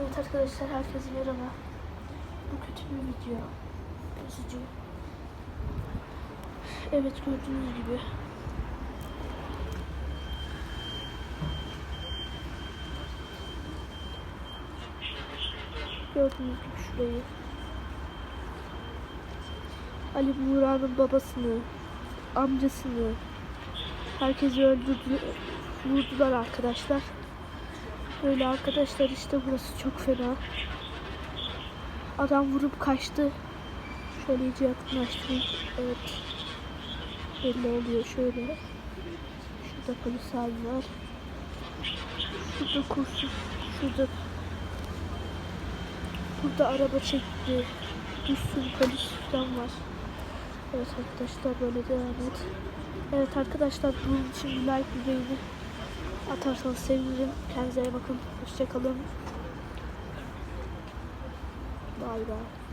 Evet arkadaşlar herkese merhaba. Bu kötü bir video. Üzücü. Evet gördüğünüz gibi. Gördüğünüz gibi şurayı. Ali Buğra'nın babasını, amcasını, herkesi öldürdü, vurdular arkadaşlar. Böyle arkadaşlar işte burası çok fena. Adam vurup kaçtı. Şöyle iyice yakınlaştırayım. Evet. Belli oluyor şöyle. Şurada polis abi var. Şurada kurşun. Şurada. Burada araba çekti. Bir sürü polis falan var. Evet arkadaşlar böyle devam et. Evet arkadaşlar bunun için like bir atarsanız sevinirim. Kendinize bakın. Hoşçakalın. Bay bay.